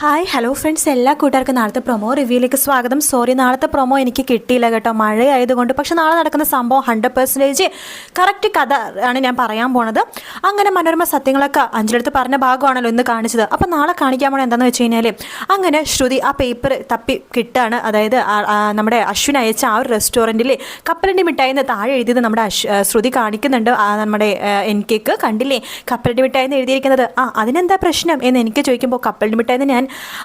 Hi hello friends എല്ലാ കൂട്ടുകാർക്കും നാളത്തെ പ്രൊമോ റിവ്യൂയിലേക്ക് സ്വാഗതം. സോറി നാളത്തെ പ്രൊമോ എനിക്ക് കിട്ടിയില്ല കേട്ടോ. മഴയായതുകൊണ്ട് പക്ഷെ നാളെ നടക്കുന്ന സംഭവം ഹൺഡ്രഡ് പെർസെന്റേജ് കറക്റ്റ് കഥ ആണ് ഞാൻ പറയാൻ പോണത്. അങ്ങനെ മനോരമ സത്യങ്ങളൊക്കെ അഞ്ചിലടുത്ത് പറഞ്ഞ ഭാഗമാണല്ലോ ഇന്ന് കാണിച്ചത്. അപ്പോൾ നാളെ കാണിക്കാൻ പോണത് എന്താണെന്ന് വെച്ച് കഴിഞ്ഞാൽ അങ്ങനെ ശ്രുതി ആ പേപ്പർ തപ്പി കിട്ടാണ്. അതായത് നമ്മുടെ അശ്വിൻ അയച്ച ആ ഒരു റെസ്റ്റോറന്റിൽ കപ്പലണ്ടി മിഠായി എന്ന് താഴെ എഴുതിയത് നമ്മുടെ ശ്രുതി കാണിക്കുന്നുണ്ട്. നമ്മുടെ എൻ കേക്ക് കണ്ടില്ലേ? കപ്പലണ്ടി മിഠായി എന്ന് എഴുതിയിരിക്കുന്നത്. ആ അതിനെന്താ പ്രശ്നം എന്ന് എനിക്ക് ചോദിക്കുമ്പോൾ കപ്പലണ്ടി മിഠായി എന്ന് ഞാൻ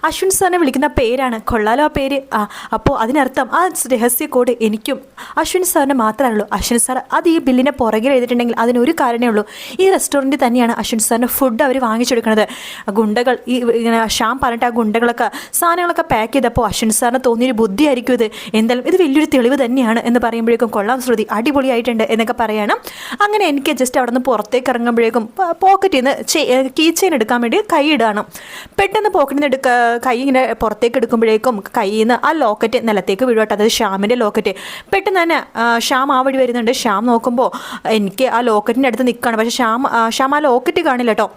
അശ്വിൻ സാറിനെ വിളിക്കുന്ന പേരാണ്. കൊള്ളാലോ ആ പേര്. ആ അപ്പോൾ അതിനർത്ഥം ആ രഹസ്യ കോഡ് എനിക്കും അശ്വിൻ സാറിന് മാത്രമേ അശ്വിൻ സാർ അത് ഈ ബില്ലിനെ പുറകിൽ എഴുതിയിട്ടുണ്ടെങ്കിൽ അതിനൊരു കാരണമേ ഉള്ളൂ. ഈ റെസ്റ്റോറന്റിൽ തന്നെയാണ് അശ്വിൻ സാറിന് ഫുഡ് അവർ വാങ്ങിച്ചെടുക്കുന്നത്. ഗുണ്ടകൾ ഈ ഇങ്ങനെ ഷാം പറഞ്ഞിട്ട് ആ ഗുണ്ടകളൊക്കെ സാധനങ്ങളൊക്കെ പാക്ക് ചെയ്തപ്പോൾ അശ്വിൻ സാറിന് തോന്നിയൊരു ബുദ്ധിയായിരിക്കും ഇത്. എന്തായാലും ഇത് വലിയൊരു തെളിവ് തന്നെയാണ് എന്ന് പറയുമ്പോഴേക്കും കൊള്ളാം ശ്രുതി അടിപൊളിയായിട്ടുണ്ട് എന്നൊക്കെ പറയണം. അങ്ങനെ എനിക്ക് ജസ്റ്റ് അവിടെ നിന്ന് പുറത്തേക്ക് ഇറങ്ങുമ്പോഴേക്കും പോക്കറ്റിൽ നിന്ന് കീ ചെയിൻ എടുക്കാൻ വേണ്ടി കൈ ഇടാണ് പെട്ടെന്ന് പോക്കറ്റിൽ നിന്ന് എടുക്ക കൈ ഇങ്ങനെ പുറത്തേക്ക് എടുക്കുമ്പോഴേക്കും കയ്യിൽ നിന്ന് ആ ലോക്കറ്റ് നിലത്തേക്ക് വീഴുവട്ടെ. അതായത് ഷ്യാമിന്റെ ലോക്കറ്റ്. പെട്ടെന്ന് തന്നെ ശ്യാം ആ വഴി വരുന്നുണ്ട്. ശ്യാം നോക്കുമ്പോൾ എനിക്ക് ആ ലോക്കറ്റിന്റെ അടുത്ത് നിൽക്കുകയാണ് പക്ഷേ ശ്യാം ശ്യാം ആ ലോക്കറ്റ് കാണില്ല കേട്ടോ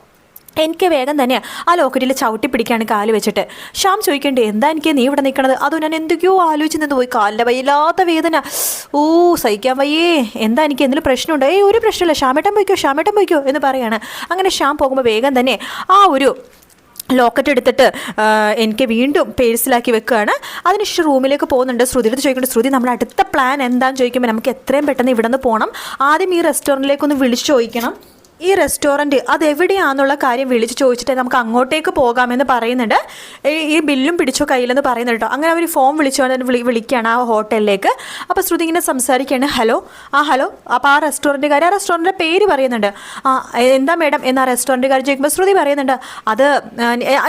എനിക്ക് വേഗം തന്നെ ആ ലോക്കറ്റിൽ ചവിട്ടി പിടിക്കാണ് കാൽ വെച്ചിട്ട്. ശ്യാം ചോദിക്കണ്ടേ എന്താ എനിക്ക് നീ ഇവിടെ നിൽക്കണത് അതോ ഞാൻ എന്തൊക്കെയോ ആലോചിച്ച് നിന്ന് പോയി. കാലിന്റെ വയ്യില്ലാത്ത വേദന. ഓ സഹിക്കാൻ വയ്യേ. എന്താ എനിക്ക് എന്തെങ്കിലും പ്രശ്നമുണ്ടോ? ഏയ് ഒരു പ്രശ്നമില്ല. ശ്യാമേട്ടൻ പോയിക്കോ ശ്യാമേട്ടൻ പോയിക്കോ എന്ന് പറയാണ്. അങ്ങനെ ശ്യാം പോകുമ്പോൾ വേഗം തന്നെ ആ ഒരു ലോക്കറ്റ് എടുത്തിട്ട് എനിക്ക് വീണ്ടും പേഴ്സിലാക്കി വെക്കുകയാണ്. അതിനുശേഷം റൂമിലേക്ക് പോകുന്നുണ്ട്. ശ്രുതിയുടെ ചോദിക്കുന്നുണ്ട് ശ്രുതി നമ്മുടെ അടുത്ത പ്ലാൻ എന്താണെന്ന് ചോദിക്കുമ്പോൾ നമുക്ക് എത്രയും പെട്ടെന്ന് ഇവിടെ നിന്ന് പോകണം ആദ്യം ഈ റെസ്റ്റോറന്റിലേക്കൊന്ന് വിളിച്ചു ചോദിക്കണം. ഈ റെസ്റ്റോറന്റ് അത് എവിടെയാണെന്നുള്ള കാര്യം വിളിച്ച് ചോദിച്ചിട്ട് നമുക്ക് അങ്ങോട്ടേക്ക് പോകാമെന്ന് പറയുന്നുണ്ട്. ഈ- ബില്ലും പിടിച്ചോ കയ്യിലെന്ന് പറയുന്നുണ്ട് കേട്ടോ. അങ്ങനെ അവർ ഫോം വിളിച്ചുകൊണ്ട് വിളി വിളിക്കുകയാണ് ആ ഹോട്ടലിലേക്ക്. അപ്പോൾ ശ്രുതി ഇങ്ങനെ സംസാരിക്കുകയാണ്. ഹലോ? ആ ഹലോ? അപ്പോൾ ആ റെസ്റ്റോറന്റുകാർ ആ റെസ്റ്റോറന്റിന്റെ പേര് പറയുന്നുണ്ട്. ആ എന്താ മേഡം? എന്ന് ആ റെസ്റ്റോറന്റുകാർ ചോദിക്കുമ്പോൾ ശ്രുതി പറയുന്നുണ്ട് അത്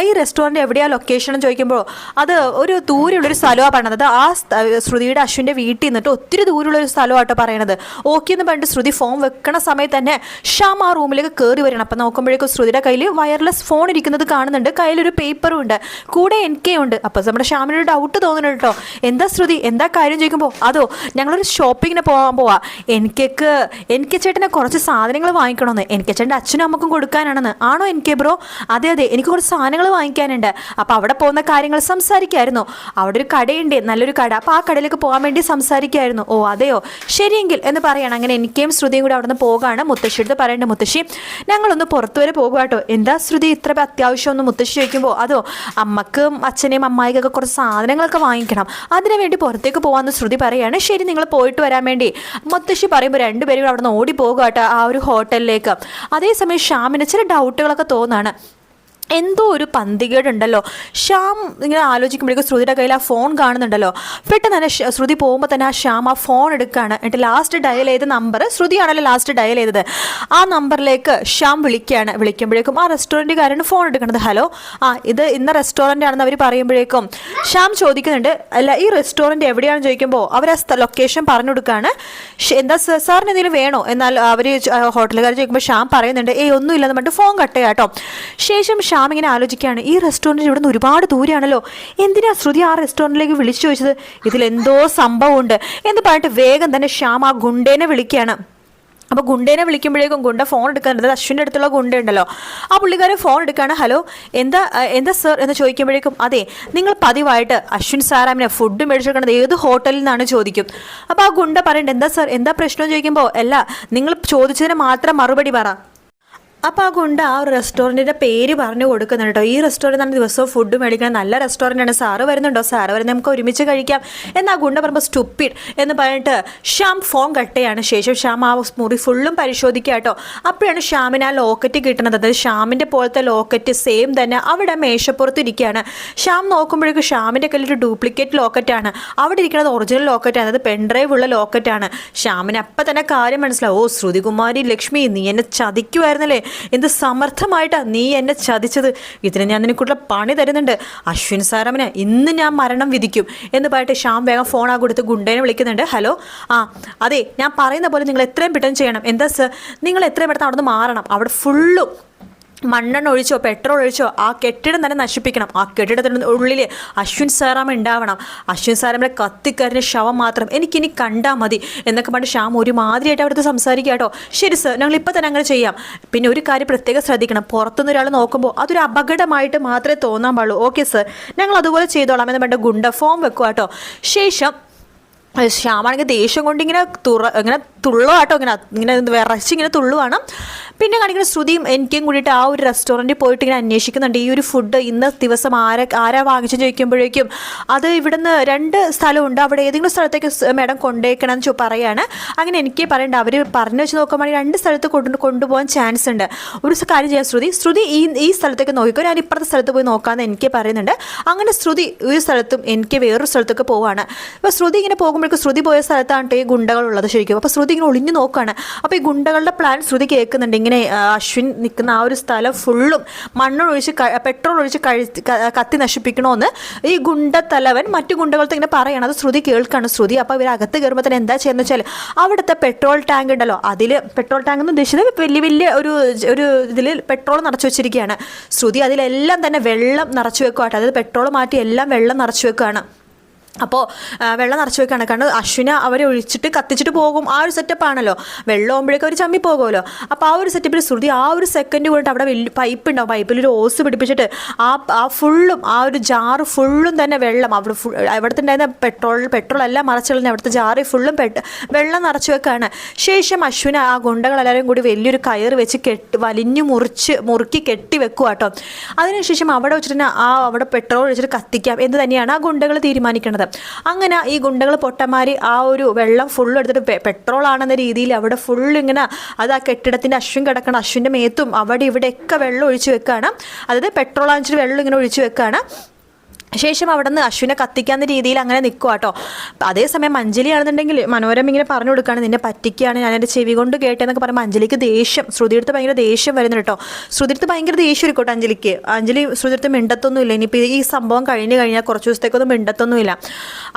ഈ റെസ്റ്റോറന്റ് എവിടെയാണ് ലൊക്കേഷൻ എന്ന് ചോദിക്കുമ്പോൾ അത് ഒരു ദൂരെയുള്ളൊരു സ്ഥലമാണ് പറഞ്ഞത് ആ ശ്രുതിയുടെ അശ്വിന്റെ വീട്ടിൽ നിന്നിട്ട് ഒത്തിരി ദൂരമുള്ളൊരു സ്ഥലമാട്ടോ പറയണത്. ഓക്കെ എന്ന് പറഞ്ഞിട്ട് ശ്രുതി ഫോം വെക്കണ സമയത്ത് തന്നെ ആ റൂമിലേക്ക് കയറി വരണം. അപ്പം നോക്കുമ്പോഴേക്കും ശ്രുതിയുടെ കയ്യിൽ വയർലെസ് ഫോൺ ഇരിക്കുന്നത് കാണുന്നുണ്ട്. കയ്യിലൊരു പേപ്പറും ഉണ്ട്. കൂടെ എൻ കെ ഉണ്ട്. അപ്പോൾ നമ്മുടെ ഷ്യാമിനൊരു ഡൗട്ട് തോന്നുന്നുണ്ട് കേട്ടോ എന്താ ശ്രുതി? എന്താ കാര്യം ചോദിക്കുമ്പോൾ അതോ ഞങ്ങളൊരു ഷോപ്പിങ്ങിന് പോകാൻ പോവാ. എനിക്ക് എനിക്ക് ചേട്ടനെ കുറച്ച് സാധനങ്ങൾ വാങ്ങിക്കണമെന്ന് എനിക്ക് ചേട്ടന്റെ അച്ഛനും അമ്മക്കും കൊടുക്കാനാണെന്ന്. ആണോ എൻ കെ ബ്രോ? അതെ അതെ. എനിക്ക് കുറച്ച് സാധനങ്ങൾ വാങ്ങിക്കാനുണ്ട്. അപ്പോൾ അവിടെ പോകുന്ന കാര്യങ്ങൾ സംസാരിക്കായിരുന്നു. അവിടെ ഒരു കടയുണ്ട്. നല്ലൊരു കട. അപ്പോൾ ആ കടയിലേക്ക് പോകാൻ വേണ്ടി സംസാരിക്കായിരുന്നു. ഓ അതെയോ? ശരിയെങ്കിൽ എന്ന് പറയണം. അങ്ങനെ എനിക്കേം ശ്രുതിയും കൂടെ അവിടെ നിന്ന് പോകാണ്. മുത്തശ്ശിയുടെ പറയേണ്ട മുത്തശ്ശി ഞങ്ങളൊന്ന് പുറത്തു വരെ പോകുക എന്താ ശ്രുതി ഇത്ര അത്യാവശ്യം ഒന്ന് മുത്തശ്ശി ചോദിക്കുമ്പോൾ അതോ അമ്മക്കും അച്ഛനെയും അമ്മായിക്കൊക്കെ കുറച്ച് സാധനങ്ങളൊക്കെ വാങ്ങിക്കണം. അതിനു വേണ്ടി പുറത്തേക്ക് പോകാമെന്ന് ശ്രുതി പറയുകയാണ് ശരി നിങ്ങൾ പോയിട്ട് വരാൻ വേണ്ടി. മുത്തശ്ശി പറയുമ്പോൾ രണ്ടുപേരും അവിടെ നിന്ന് ഓടി പോകുക ആ ഒരു ഹോട്ടലിലേക്ക്. അതേസമയം ഷ്യാമിന് ചില ഡൗട്ടുകളൊക്കെ തോന്നാണ്. എന്തോ ഒരു പന്തികേടുണ്ടല്ലോ. ശ്യാം ഇങ്ങനെ ആലോചിക്കുമ്പോഴേക്കും ശ്രുതിയുടെ കയ്യിൽ ആ ഫോൺ കാണുന്നുണ്ടല്ലോ. പെട്ടെന്ന് തന്നെ ശ്രുതി പോകുമ്പോൾ തന്നെ ആ ശ്യാം ആ ഫോൺ എടുക്കുകയാണ് എന്നിട്ട് ലാസ്റ്റ് ഡയൽ ചെയ്ത നമ്പർ ശ്രുതിയാണല്ലോ ലാസ്റ്റ് ഡയൽ ചെയ്തത്. ആ നമ്പറിലേക്ക് ശ്യാം വിളിക്കുകയാണ് വിളിക്കുമ്പോഴേക്കും ആ റെസ്റ്റോറന്റുകാരാണ് ഫോൺ എടുക്കുന്നത്. ഹലോ ആ ഇത് ഇന്ന റെസ്റ്റോറന്റ് ആണെന്ന് അവർ പറയുമ്പോഴേക്കും ശ്യാം ചോദിക്കുന്നുണ്ട്. അല്ല ഈ റെസ്റ്റോറന്റ് എവിടെയാണെന്ന് ചോദിക്കുമ്പോൾ അവർ ആ ലൊക്കേഷൻ പറഞ്ഞു കൊടുക്കുകയാണ് എന്താ സാറിന് എന്തെങ്കിലും വേണോ? എന്നാൽ അവർ ഹോട്ടലുകാർ ചോദിക്കുമ്പോൾ ശ്യാം പറയുന്നുണ്ട്. ഏയ് ഒന്നുമില്ലെന്ന് പറഞ്ഞിട്ട് ഫോൺ കട്ട് ചെയ്യാം കേട്ടോ ശേഷം ശ്യാം ഇങ്ങനെ ആലോചിക്കുകയാണ് ഈ റെസ്റ്റോറന്റ് ഇവിടെ നിന്ന് ഒരുപാട് ദൂരെയാണല്ലോ എന്തിനാ ശ്രുതി ആ റെസ്റ്റോറന്റിലേക്ക് വിളിച്ചു ചോദിച്ചത്? ഇതിലെന്തോ സംഭവമുണ്ട് എന്ന് പറഞ്ഞിട്ട് വേഗം തന്നെ ശ്യാം ആ ഗുണ്ടേനെ വിളിക്കുകയാണ്. അപ്പോൾ ഗുണ്ടേനെ വിളിക്കുമ്പോഴേക്കും ഗുണ്ട ഫോൺ എടുക്കാനുണ്ട് അശ്വിന്റെ അടുത്തുള്ള ഗുണ്ട ഉണ്ടല്ലോ ആ പുള്ളിക്കാരൻ ഫോൺ എടുക്കുകയാണ് ഹലോ എന്താ എന്താ സർ എന്ന് ചോദിക്കുമ്പോഴേക്കും അതെ നിങ്ങൾ പതിവായിട്ട് അശ്വിൻ സാറാമിനെ ഫുഡ് മേടിച്ചെടുക്കുന്നത് ഏത് ഹോട്ടലിൽ നിന്നാണ്? ചോദിക്കും. അപ്പോൾ ആ ഗുണ്ട പറയണ്ട എന്താ സർ എന്താ പ്രശ്നം? ചോദിക്കുമ്പോൾ അല്ല നിങ്ങൾ ചോദിച്ചതിന് മാത്രം മറുപടി പറ. അപ്പോൾ ആ ഗുണ്ട ആ ഒരു റെസ്റ്റോറന്റിന്റെ പേര് പറഞ്ഞു കൊടുക്കുന്നുണ്ട് കേട്ടോ ഈ റെസ്റ്റോറന്റ് നമ്മൾ ദിവസവും ഫുഡ് മേടിക്കണം. നല്ല റെസ്റ്റോറന്റ് ആണ്. സാറ് വരുന്നുണ്ടോ? സാറ് വരുന്നത് നമുക്ക് ഒരുമിച്ച് കഴിക്കാം. എന്ന് ആ ഗുണ്ട പറയുമ്പോൾ സ്റ്റുപ്പിഡ് എന്ന് പറഞ്ഞിട്ട് ഷ്യാം ഫോൺ കട്ട് ചെയ്യാണ്. ശേഷം ഷ്യാം ആ മുറി ഫുള്ളും പരിശോധിക്കുക കേട്ടോ അപ്പോഴാണ് ഷ്യാമിന് ആ ലോക്കറ്റ് കിട്ടുന്നത്. അതായത് ഷ്യാമിന്റെ പോലത്തെ ലോക്കറ്റ് സെയിം തന്നെ അവിടെ മേശപ്പുറത്ത് ഇരിക്കുകയാണ്. ഷ്യാം നോക്കുമ്പോഴേക്കും ഷ്യാമിന്റെ കയ്യിൽ ഒരു ഡ്യൂപ്ലിക്കേറ്റ് ലോക്കറ്റാണ് അവിടെ ഇരിക്കുന്നത് ഒറിജിനൽ ലോക്കറ്റാണ് അതായത് പെൺഡ്രൈവ് ഉള്ള ലോക്കറ്റാണ് ഷ്യാമിന് അപ്പം തന്നെ കാര്യം മനസ്സിലാവും. ഓ ശ്രുതികുമാരി ലക്ഷ്മി നീ എന്നെ ചതിക്കുമായിരുന്നല്ലേ എന്ത് സമർത്ഥമായിട്ടാണ് നീ എന്നെ ചതിച്ചത്? ഇതിന് ഞാൻ നിനക്കുള്ള പണി തരുന്നുണ്ട്. അശ്വിൻ സാറമ്മന് ഇന്ന് ഞാൻ മരണം വിധിക്കും എന്ന് പറഞ്ഞിട്ട് ശ്യാം വേഗം ഫോൺ ആ കൊടുത്ത് ഗുണ്ടേനെ വിളിക്കുന്നുണ്ട്. ഹലോ? ആ അതെ ഞാൻ പറയുന്ന പോലെ നിങ്ങൾ എത്രയും പെട്ടെന്ന് ചെയ്യണം. എന്താ സർ നിങ്ങൾ എത്രയും പെട്ടെന്ന് അവിടെ നിന്ന് മാറണം. അവിടെ ഫുള്ളും മണ്ണെണ്ണ ഒഴിച്ചോ പെട്രോൾ ഒഴിച്ചോ ആ കെട്ടിടം തന്നെ നശിപ്പിക്കണം. ആ കെട്ടിടത്തിന് ഉള്ളിൽ അശ്വിൻ സാറാമ ഉണ്ടാവണം. അശ്വിൻ സാറാമിന്റെ കത്തിക്കരിഞ്ഞ ശവം മാത്രം എനിക്കിനി കണ്ടാൽ മതി എന്നൊക്കെ പറഞ്ഞ് ശ്യാം ഒരുമാതിരിയായിട്ട് അവിടുത്തെ സംസാരിക്കുക കേട്ടോ. ശരി സർ ഞങ്ങൾ ഇപ്പം തന്നെ അങ്ങനെ ചെയ്യാം. പിന്നെ ഒരു കാര്യം പ്രത്യേകം ശ്രദ്ധിക്കണം. പുറത്തുനിന്ന് ഒരാൾ നോക്കുമ്പോൾ അതൊരു അപകടമായിട്ട് മാത്രമേ തോന്നാൻ പാടുള്ളൂ. ഓക്കെ സർ ഞങ്ങൾ അതുപോലെ ചെയ്തോളാം എന്ന് പറഞ്ഞ ഗുണ്ട ഫോം വെക്കുക കേട്ടോ. ശേഷം ശ്യാമാണെങ്കിൽ ദേഷ്യം കൊണ്ട് ഇങ്ങനെ തുറ ഇങ്ങനെ തുള്ളുവാട്ടോ ഇങ്ങനെ ഇങ്ങനെ വിറച്ച് ഇങ്ങനെ തുള്ളുവാണ്. പിന്നെ കാണിക്കുന്ന ശ്രുതിയും എനിക്കും കൂടിയിട്ട് ആ ഒരു റെസ്റ്റോറന്റിൽ പോയിട്ട് ഇങ്ങനെ അന്വേഷിക്കുന്നുണ്ട്. ഈ ഒരു ഫുഡ് ഇന്ന് ദിവസം ആരെ ആരാ വാങ്ങിച്ചു ചോദിക്കുമ്പോഴേക്കും അത് ഇവിടുന്ന് രണ്ട് സ്ഥലമുണ്ട്. അവിടെ ഏതെങ്കിലും സ്ഥലത്തേക്ക് മേഡം കൊണ്ടേക്കണം എന്ന് പറയാണ്. അങ്ങനെ എനിക്ക് പറയണ്ട. അവർ പറഞ്ഞു വെച്ച് നോക്കുമ്പോൾ രണ്ട് സ്ഥലത്ത് കൊണ്ടു കൊണ്ടുപോകാൻ ചാൻസ് ഉണ്ട്. ഒരു കാര്യം ചെയ്യാം ശ്രുതി. ശ്രുതി ഈ ഈ സ്ഥലത്തേക്ക് നോക്കിക്കോ. ഞാൻ ഇപ്പുറത്തെ സ്ഥലത്ത് പോയി നോക്കാമെന്ന് എനിക്ക് പറയുന്നുണ്ട്. അങ്ങനെ ശ്രുതി ഒരു സ്ഥലത്തും എനിക്ക് വേറൊരു സ്ഥലത്തൊക്കെ പോവാണ്. അപ്പോൾ ശ്രുതി ഇങ്ങനെ പോകുമ്പോഴേക്കും ശ്രുതി പോയ സ്ഥലത്താണ് ഈ ഗുണ്ടകളുള്ളത് ശരിക്കും. അപ്പോൾ ശ്രുതി ഇങ്ങനെ ഒളിഞ്ഞു നോക്കുകയാണ് അപ്പോൾ ഈ ഗുണ്ടകളുടെ പ്ലാൻ ശ്രുതി കേൾക്കുന്നുണ്ട്. ഇങ്ങനെ അശ്വിൻ നിൽക്കുന്ന ആ ഒരു സ്ഥലം ഫുള്ളും മണ്ണൊഴിച്ച് പെട്രോൾ ഒഴിച്ച് കഴി കത്തി നശിപ്പിക്കണമെന്ന് ഈ ഗുണ്ടത്തലവൻ മറ്റു ഗുണ്ടകൾക്ക് ഇങ്ങനെ പറയണം. അത് ശ്രുതി കേൾക്കാണ് ശ്രുതി. അപ്പോൾ ഇവർ അകത്ത് കയറുമ്പോൾ തന്നെ എന്താ ചെയ്യുന്നത് വെച്ചാൽ അവിടുത്തെ പെട്രോൾ ടാങ്ക് ഉണ്ടല്ലോ അതിൽ പെട്രോൾ ടാങ്ക് എന്ന് ഉദ്ദേശിച്ചത് വലിയ വലിയ ഒരു ഒരു ഇതിൽ പെട്രോൾ നിറച്ചു വെച്ചിരിക്കുകയാണ്. ശ്രുതി അതിലെല്ലാം തന്നെ വെള്ളം നിറച്ചു വെക്കുവാട്ടെ. അതായത് പെട്രോൾ മാറ്റി എല്ലാം വെള്ളം നിറച്ചു വെക്കുകയാണ് അപ്പോൾ വെള്ളം നിറച്ച് വെക്കുകയാണ് കാരണം അശ്വിന അവരെ ഒഴിച്ചിട്ട് കത്തിച്ചിട്ട് പോകും. ആ ഒരു സെറ്റപ്പ് ആണല്ലോ. വെള്ളം ആകുമ്പോഴേക്കും അവർ ചമ്മി പോകുമല്ലോ. അപ്പോൾ ആ ഒരു സെറ്റപ്പിൽ ശ്രുതി ആ ഒരു സെക്കൻഡ് കൊണ്ട് അവിടെ വലിയ പൈപ്പ് ഉണ്ടാവും. പൈപ്പിൽ ഒരു ഓസ് പിടിപ്പിച്ചിട്ട് ആ ആ ഫുള്ളും ആ ഒരു ജാറ് ഫുള്ളും തന്നെ വെള്ളം. അവിടെ ഫുൾ അവിടുത്തെ ഉണ്ടായിരുന്ന പെട്രോൾ പെട്രോൾ എല്ലാം മറച്ചുള്ള അവിടുത്തെ ജാറി ഫുള്ളും പെട്ട് വെള്ളം നിറച്ച് വെക്കുകയാണ് ശേഷം അശ്വിന ആ ഗുണ്ടകളെല്ലാവരും കൂടി വലിയൊരു കയർ വെച്ച് കെട്ട് വലിഞ്ഞു മുറിച്ച് മുറുക്കി കെട്ടി വെക്കുക കേട്ടോ അതിനുശേഷം അവിടെ വെച്ചിട്ട് ആ അവിടെ പെട്രോൾ ഒഴിച്ചിട്ട് കത്തിക്കാം എന്ന് തന്നെയാണ് ആ ഗുണ്ടകൾ തീരുമാനിക്കുന്നത് അങ്ങനെ ഈ ഗുണ്ടകൾ പൊട്ടന്മാർ ആ ഒരു വെള്ളം ഫുൾ എടുത്തിട്ട് പെട്രോൾ ആണെന്ന രീതിയിൽ അവിടെ ഫുൾ ഇങ്ങനെ അത് ആ കെട്ടിടത്തിന്റെ അശ്വിൻ കിടക്കണം അശ്വിന്റെ മേത്തും അവിടെ ഇവിടെയൊക്കെ വെള്ളം ഒഴിച്ചു വെക്കുകയാണ് അതായത് പെട്രോൾ ആണെന്ന് വെള്ളം ഇങ്ങനെ ഒഴിച്ചു വെക്കുകയാണ് ശേഷം അവിടെ നിന്ന് അശ്വിനെ കത്തിക്കാവുന്ന രീതിയിൽ അങ്ങനെ നിൽക്കുക കേട്ടോ അതേസമയം അഞ്ജലി ആണെന്നുണ്ടെങ്കിൽ മനോരമ ഇങ്ങനെ പറഞ്ഞു കൊടുക്കുകയാണ് നിന്നെ പറ്റിക്കുകയാണ് ഞാൻ എന്റെ ചെവി കൊണ്ട് കേട്ടെന്നൊക്കെ പറയുമ്പോൾ അഞ്ജലിക്ക് ദേഷ്യം ശ്രുതിയെടുത്ത് ഭയങ്കര ദേഷ്യം വരുന്നു കേട്ടോ ശ്രുതിയെടുത്ത് ഭയങ്കര ദേഷ്യം ഇരിക്കട്ടെ അഞ്ജലിക്ക്. അഞ്ജലി ശ്രുതിയെടുത്ത് മിണ്ടത്തൊന്നുമില്ല. ഇനിയിപ്പോൾ ഈ സംഭവം കഴിഞ്ഞ് കഴിഞ്ഞാൽ കുറച്ച് ദിവസത്തേക്കൊന്നും മിണ്ടത്തൊന്നുമില്ല.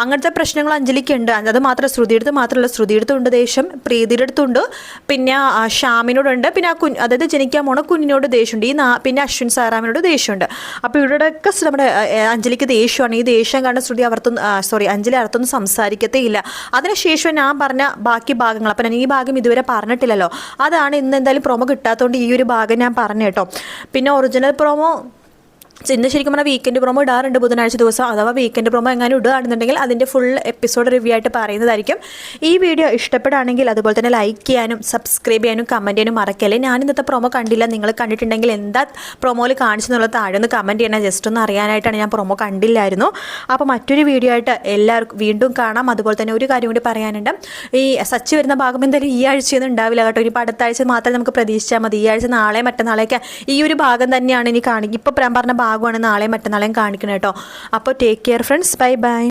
അങ്ങനത്തെ പ്രശ്നങ്ങൾ അഞ്ജലിക്ക് ഉണ്ട് അത് മാത്രമല്ല ശ്രുതിയെടുത്ത് മാത്രമല്ല ശ്രുതിയെടുത്തുണ്ട് ദേഷ്യം പ്രീതിയുടെ അടുത്തുണ്ട് പിന്നെ ശ്യാമിനോടുണ്ട്. പിന്നെ ആ കുഞ്ഞ് അതായത് ജനിക്കാൻ പോണ കുഞ്ഞിനോട് ദേഷ്യമുണ്ട്. ഈ പിന്നെ അശ്വിൻ സാറാമിനോട് ദേഷ്യമുണ്ട്. അപ്പോൾ ഇവിടെയൊക്കെ നമ്മുടെ ആ, അഞ്ജലിക്ക് ദേഷ്യമാണ് ഈ ദേഷ്യം കാരണം ശ്രുതി അവർക്കൊന്നും സോറി അഞ്ജലി അർത്ഥമൊന്നും സംസാരിക്കത്തേ ഇല്ല അതിനുശേഷം ഞാൻ പറഞ്ഞ ബാക്കി ഭാഗങ്ങൾ അപ്പം ഞാൻ ഈ ഭാഗം ഇതുവരെ പറഞ്ഞിട്ടില്ലല്ലോ. അതാണ് ഇന്ന് എന്തായാലും പ്രൊമോ കിട്ടാത്തതുകൊണ്ട് ഈ ഒരു ഭാഗം ഞാൻ പറഞ്ഞു കേട്ടോ. പിന്നെ ഒറിജിനൽ പ്രൊമോ ഇന്ന് ശരിക്കും പറഞ്ഞാൽ വീക്കെൻഡ് പ്രൊമോ ഇടാറുണ്ട് ബുധനാഴ്ച ദിവസം. അഥവാ വീക്കെൻഡ് പ്രൊമോ എങ്ങനെ ഇടുകയാണെന്നുണ്ടെങ്കിൽ അതിന്റെ ഫുൾ എപ്പിസോഡ് റിവ്യൂ ആയിട്ട് പറയുന്നതായിരിക്കും. ഈ വീഡിയോ ഇഷ്ടപ്പെടുകയാണെങ്കിൽ അതുപോലെ തന്നെ ലൈക്ക് ചെയ്യാനും സബ്സ്ക്രൈബ് ചെയ്യാനും കമന്റ് ചെയ്യാനും മറക്കല്ലേ. ഞാൻ ഇന്നത്തെ പ്രൊമോ കണ്ടില്ല. നിങ്ങൾ കണ്ടിട്ടുണ്ടെങ്കിൽ എന്താ പ്രൊമോയിൽ കാണിച്ചെന്നുള്ളത് താഴെ ഒന്ന് കമന്റ് ചെയ്യണം. ജസ്റ്റ് ഒന്ന് അറിയാനായിട്ടാണ് ഞാൻ പ്രൊമോ കണ്ടില്ലായിരുന്നു. അപ്പോൾ മറ്റൊരു വീഡിയോ ആയിട്ട് എല്ലാവർക്കും വീണ്ടും കാണാം. അതുപോലെ തന്നെ ഒരു കാര്യം കൂടി പറയാനുണ്ട്. ഈ സച്ച് വരുന്ന ഭാഗം എന്തായാലും ഈ ആഴ്ചയൊന്നും ഉണ്ടാവില്ല കേട്ടോ. ഇനി അടുത്ത ആഴ്ച മാത്രമേ നമുക്ക് പ്രതീക്ഷിച്ചാൽ മതി. ഈ ആഴ്ച നാളെ മറ്റന്നാളെയൊക്കെ ഈ ഒരു ഭാഗം തന്നെയാണ് ഇനി കാണിക്കുക ഇപ്പോൾ പറഞ്ഞ ഭാഗമാണ് നാളെയും മറ്റന്നാളെയും കാണിക്കണം കേട്ടോ. അപ്പോൾ take care friends bye bye